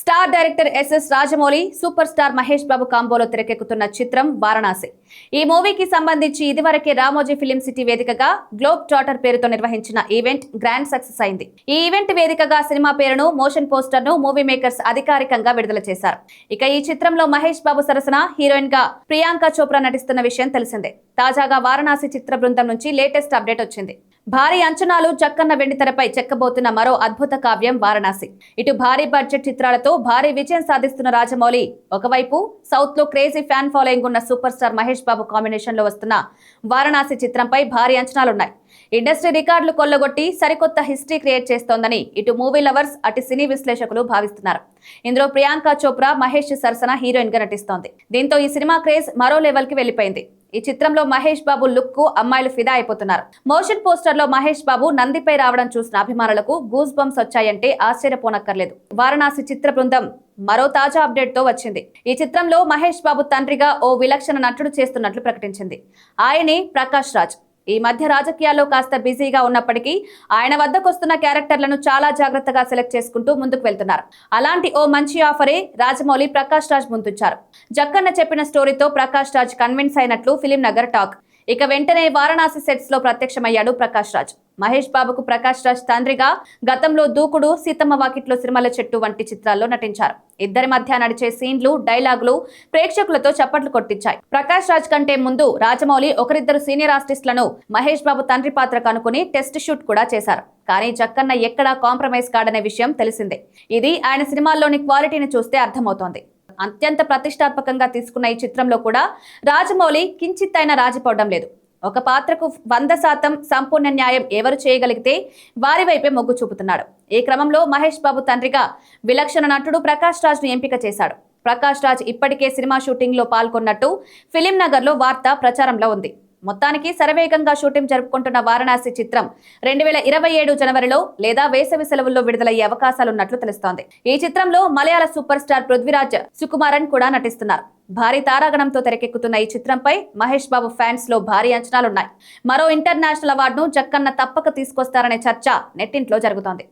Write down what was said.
Star director S S Rajamouli super star Mahesh Babu కాంబోలో తెరకెక్కుతున్న చిత్రం వారణాసి. ఈ మూవీకి సంబంధించి ఇదివరకే రామోజీ ఫిలిం సిటీ వేదికగా గ్లోబ్ టాటర్ పేరుతో నిర్వహించిన ఈవెంట్ గ్రాండ్ సక్సెస్ అయింది. ఈ ఈవెంట్ వేదికగా సినిమా పేరును మోషన్ పోస్టర్ను మూవీ మేకర్స్ అధికారికంగా విడుదల చేశారు. ఇక ఈ చిత్రంలో మహేష్ బాబు సరసన హీరోయిన్గా ప్రియాంక చోప్రా నటిస్తున్న విషయం తెలిసిందే. తాజాగా వారణాసి చిత్ర బృందం నుంచి లేటెస్ట్ అప్డేట్ వచ్చింది. భారీ అంచనాలు చక్కన్న వెండితెరపై చెక్కబోతున్న మరో అద్భుత కావ్యం వారణాసి. ఇటు భారీ బడ్జెట్ చిత్రాలతో భారీ విజయం సాధిస్తున్న రాజమౌళి ఒకవైపు సౌత్లో క్రేజీ ఫ్యాన్ ఫాలోయింగ్ ఉన్న సూపర్ స్టార్ మహేష్ బాబు కాంబినేషన్లో వస్తున్న వారణాసి చిత్రంపై భారీ అంచనాలున్నాయి. ఇండస్ట్రీ రికార్డులు కొల్లగొట్టి సరికొత్త హిస్టరీ క్రియేట్ చేస్తోందని ఇటు మూవీ లవర్స్ అటు సినీ విశ్లేషకులు భావిస్తున్నారు. ఇందులో ప్రియాంక చోప్రా మహేష్ సరసన హీరోయిన్గా నటిస్తోంది. దీంతో ఈ సినిమా క్రేజ్ మరో లెవెల్కి వెళ్ళిపోయింది ఈ చిత్రంలో మహేష్ బాబు లుక్కు అమ్మాయిలు ఫిదా అయిపోతున్నారు. మోషన్ పోస్టర్లో మహేష్ బాబు నందిపై రావడం చూసిన అభిమానులకు గూస్ బంప్స్ వచ్చాయంటే ఆశ్చర్యపోనక్కర్లేదు. వారణాసి చిత్ర బృందం మరో తాజా అప్డేట్తో వచ్చింది. ఈ చిత్రంలో మహేష్ బాబు తండ్రిగా ఓ విలక్షణ నటుడు చేస్తున్నట్లు ప్రకటించింది. ఆయనే ప్రకాష్ రాజ్. ఈ మధ్య రాజకీయాల్లో కాస్త బిజీగా ఉన్నప్పటికీ ఆయన వద్దకొస్తున్న క్యారెక్టర్లను చాలా జాగ్రత్తగా సెలెక్ట్ చేసుకుంటూ ముందుకు వెళ్తున్నారు. అలాంటి ఓ మంచి ఆఫరే రాజమౌళి ప్రకాష్ రాజ్ ముందుంచారు. జక్కన్న చెప్పిన స్టోరీతో ప్రకాష్ రాజ్ కన్విన్స్ అయినట్లు ఫిలిం నగర్ టాక్. ఇక వెంటనే వారణాసి సెట్స్లో ప్రత్యక్షమయ్యాడు ప్రకాష్ రాజ్. మహేష్ బాబుకు ప్రకాష్ రాజ్ తండ్రిగా గతంలో దూకుడు సీతమ్మ వాకిట్లో సిరిమల చెట్టు వంటి చిత్రాల్లో నటించారు. ఇద్దరి మధ్య నడిచే సీన్లు డైలాగులు ప్రేక్షకులతో చప్పట్లు కొట్టించాయి. ప్రకాష్ రాజ్ కంటే ముందు రాజమౌళి ఒకరిద్దరు సీనియర్ ఆర్టిస్టులను మహేష్ బాబు తండ్రి పాత్ర కనుకుని టెస్ట్ షూట్ కూడా చేశారు. కానీ జక్కన్న ఎక్కడా కాంప్రమైజ్ కాడనే విషయం తెలిసిందే. ఇది ఆయన సినిమాల్లోని క్వాలిటీని చూస్తే అర్థమవుతోంది. అత్యంత ప్రతిష్టాత్మకంగా తీసుకున్న ఈ చిత్రంలో కూడా రాజమౌళి కించిత్తైన రాజిపోవడం లేదు. ఒక పాత్రకు వంద శాతం సంపూర్ణ న్యాయం ఎవరు చేయగలిగితే వారి వైపే మొగ్గు చూపుతున్నాడు. ఈ క్రమంలో మహేష్ బాబు తండ్రిగా విలక్షణ నటుడు ప్రకాష్ రాజ్ను ఎంపిక చేశాడు. ప్రకాష్ రాజ్ ఇప్పటికే సినిమా షూటింగ్లో పాల్గొన్నట్టు ఫిలిం నగర్లో వార్త ప్రచారంలో ఉంది. మొత్తానికి శరవేగంగా షూటింగ్ జరుపుకుంటున్న వారణాసి చిత్రం రెండు వేల ఇరవై ఏడు జనవరిలో లేదా వేసవి సెలవుల్లో విడుదలయ్యే అవకాశాలున్నట్లు తెలుస్తోంది. ఈ చిత్రంలో మలయాళ సూపర్ స్టార్ పృథ్వీరాజ్ సుకుమారన్ కూడా నటిస్తున్నారు. భారీ తారాగణంతో తెరకెక్కుతున్న ఈ చిత్రంపై మహేష్ బాబు ఫ్యాన్స్లో భారీ అంచనాలున్నాయి. మరో ఇంటర్నేషనల్ అవార్డును జక్కన్న తప్పక తీసుకొస్తారనే చర్చ నెట్టింట్లో జరుగుతోంది.